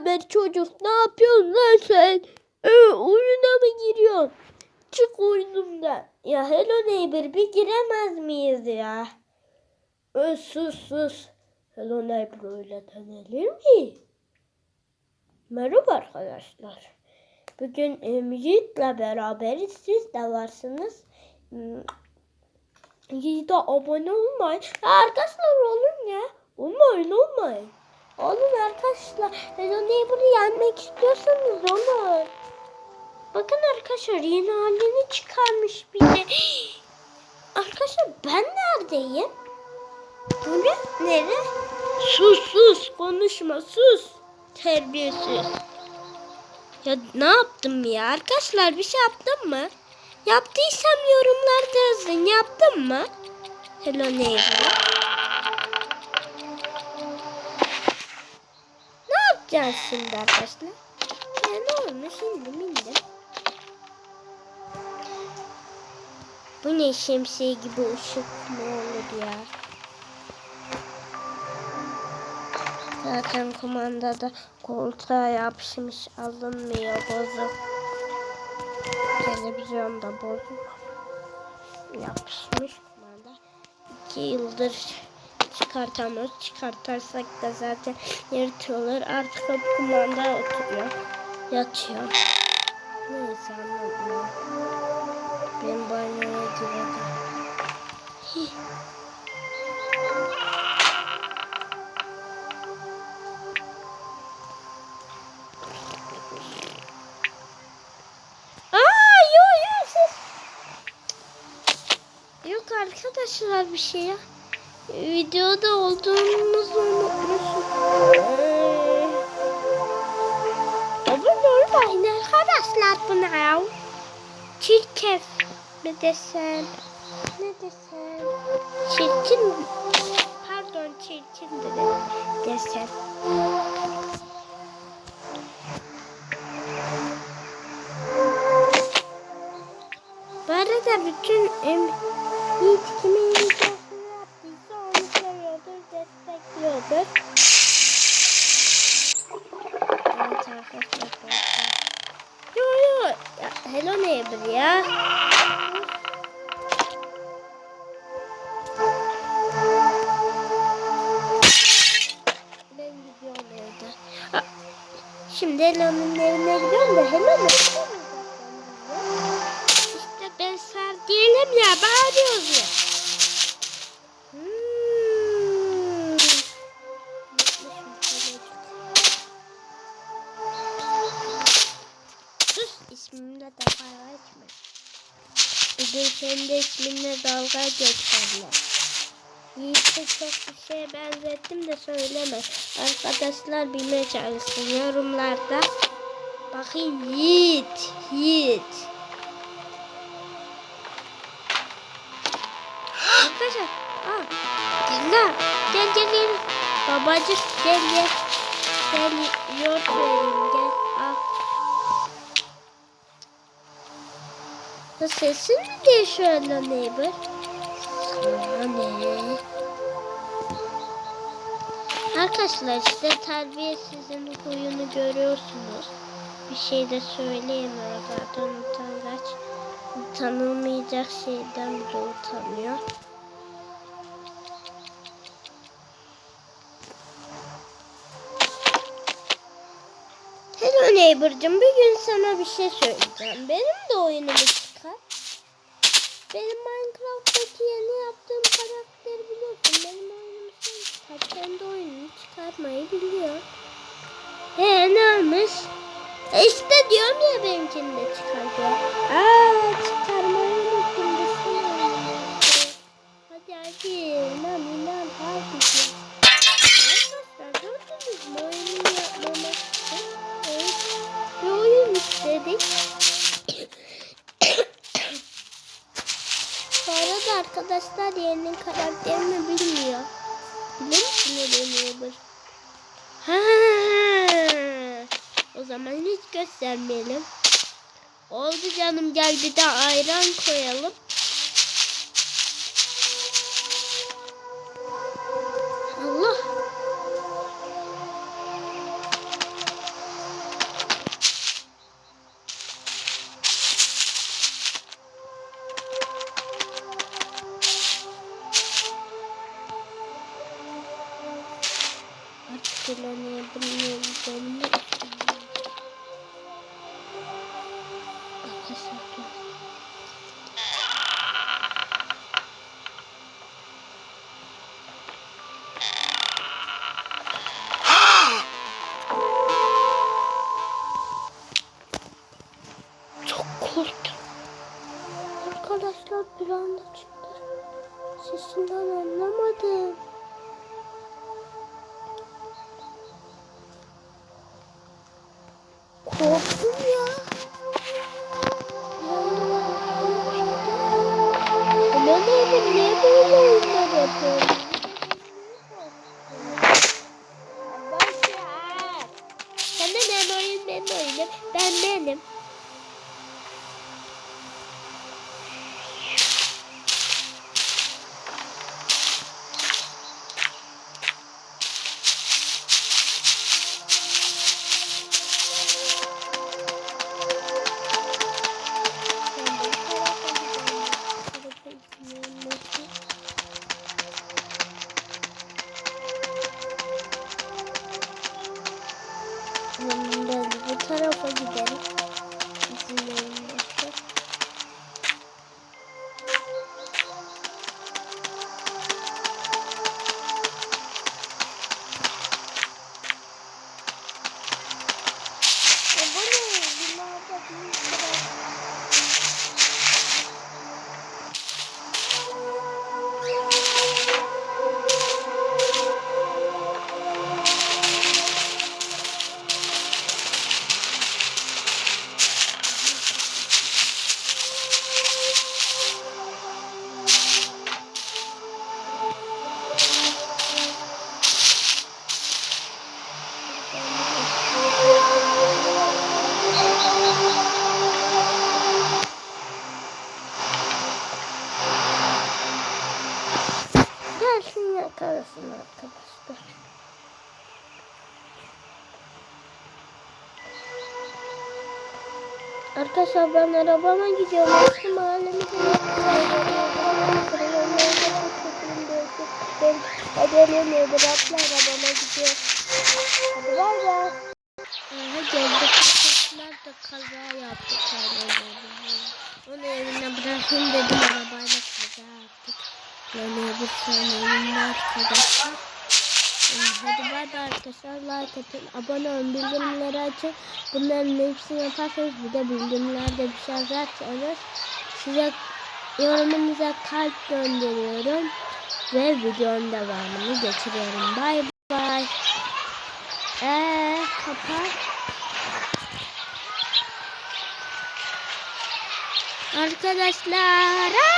haber çocuk? Ne yapıyorsun lan sen? Ee, oyuna mı giriyorsun? Çık oyunumdan. Ya Hello Neighbor bir giremez miyiz ya? Ee, sus sus. Hello Neighbor öyle denilir mi? Merhaba arkadaşlar. Bugün e, Yiğit'le beraberiz. Siz de varsınız. Hmm, Yiğit'e abone olmayın. Ya arkadaşlar olun ya. Olmayın olmayın. Olun arkadaşlar. Neighbor'ı yenmek istiyorsanız olun. Bakın arkadaşlar yeni halini çıkarmış bir de. Arkadaşlar ben neredeyim? Ne? Nere? Sus sus konuşma sus. Terbiyesiz. Ya ne yaptım ya? Arkadaşlar bir şey yaptım mı? Yaptıysam yorumlarda yazın. Yaptım mı? Hello neighbor. Yapacağız şimdi arkadaşlar? Ya ne olmuş? İndim indim. Bu ne şemsiye gibi ışık ne olur ya? Zaten kumandada koltuğa yapışmış alınmıyor bozuk. Televizyon da bozuk. Yapışmış kumanda. İki yıldır çıkartamıyoruz. Çıkartarsak da zaten yırtıyorlar. Artık o kumanda oturuyor. Yatıyor. Neyse anlatmıyorum. Ben banyoya girelim. Hih. Arkadaşlar bir şey ya. Videoda olduğumuzu unutmuşum. Ee, Abone olmayın arkadaşlar buna ya. Çirkef mi desem? Ne desem? Çirkin? Pardon çirkin de desem. Bu arada bütün em, Yiğit kimin arkadaşlar. Yo yo. Ya, hello neighbor ya. Ben gidiyorum evde. Ha, Şimdi Hello'nun evine gidiyorum da Hello ne? İşte ben sar değilim ya bağırıyoruz De isminle dalga geçerler. Yiğit'e çok bir şeye benzettim de söyleme. Arkadaşlar bilmeye çalışsın yorumlarda. Bakın Yiğit, Yiğit. Arkadaşlar, aa, gel. Gel gel gel. Babacık gel gel. Gel yoğurt vereyim Bu sesin mi değişiyor lan neighbor? Sana ne? Arkadaşlar işte terbiyesizin huyunu görüyorsunuz. Bir şey de söyleyemiyor zaten utangaç. Tanılmayacak şeyden bile utanıyor. Hello neighbor'cığım bugün sana bir şey söyleyeceğim. Benim de oyunumu Minecraft'taki yeni yaptığım karakteri biliyorsun. Benim oyunumu sen. Kendi oyununu çıkarmayı biliyor. Ee ne olmuş? E işte diyorum ya benimkini de çıkar diye. Aa çıkarmayı unuttum. Hadi hadi. İnan inan. Hadi. Arkadaşlar yerinin karakterini bilmiyor. Biliyor musun ne Ha. O zaman hiç göstermeyelim. Oldu canım gel bir de ayran koyalım. Hatırlamayabiliyorum. Korktum ya. Ulan evde niye böyle oyunlar yapıyorsun? Başar. Sen de ben oyun ben oyunum. Ben benim. get. Yakalasın arkadaşlar. Arkadaşlar ben arabama gidiyorum. Eski mahallemize Ben haberim nedir? Atla arabama gidiyor. Hadi bay bay. Aha geldik. Arkadaşlar da kaza yaptık. Onu evine bırakayım dedim arabayla. Böyle bir tane arkadaşlar. Ee, Hadi bay bay arkadaşlar. Like atın, abone olun, bildirimleri açın. Bunların hepsini yaparsanız bir de bildirimlerde bir şey yazarsanız size yorumunuza kalp gönderiyorum. Ve videonun devamını getiriyorum. Bay bay. Eee kapat. Arkadaşlar. aa!